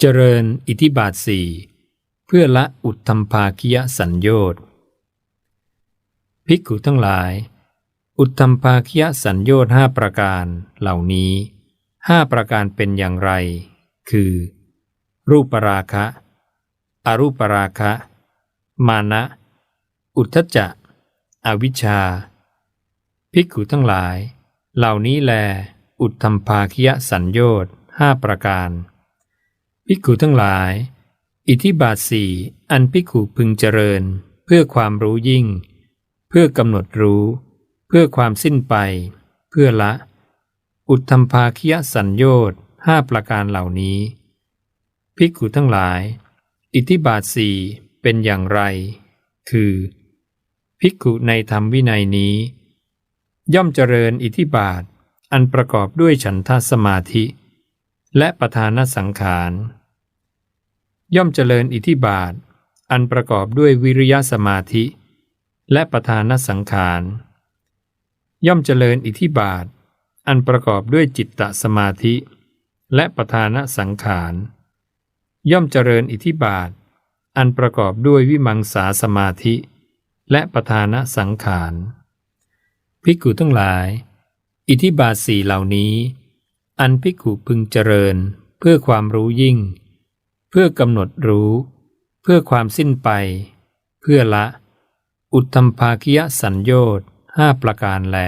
เจริญอิทิบาทสี่เพื่อละอุทธมภาคิยสัญโยชน์ภิกขุทั้งหลาย อุทธมภาคิยสัญโยชน์ห้าประการเหล่านี้ห้าประการเป็นอย่างไร คือ รูปราคะ อรูปราคะ มานะ อุทธจจะอวิชชา ภิกขุทั้งหลาย เหล่านี้แล อุทธมภาคิยสัญโยชน์ห้าประการ ภิกขุทั้งหลาย อิทิบาทสี่อันภิกขุพึงเจริญ เพื่อความรู้ยิ่ง เพื่อกำหนดรู้ เพื่อความสิ้นไป เพื่อละ อุทธมภาคิยสัญโยชน์ห้าประการเหล่านี้ ภิกขุทั้งหลาย อิทิบาทสี่เป็นอย่างไร คือ ภิกขุในธรรมวินัยนี้ ย่อมเจริญอิทิบาทอันประกอบด้วยฉันทสมาธิ และประธานสังขาร ย่อมเจริญอิทธิบาท อันประกอบด้วยวิริยะสมาธิ และประธานสังขาร ย่อมเจริญอิทธิบาท อันประกอบด้วยจิตตสมาธิ และประธานสังขาร ย่อมเจริญอิทธิบาท อันประกอบด้วยวิมังสาสมาธิ และประธานสังขารภิกขุทั้งหลาย อิทธิบาทสี่เหล่านี้ อันพิกุพึงเจริญ เพื่อความรู้ยิ่ง เพื่อกำหนดรู้ เพื่อความสิ้นไป เพื่อละ อุทธมภาคิยสัญโยชน์ห้าประการแล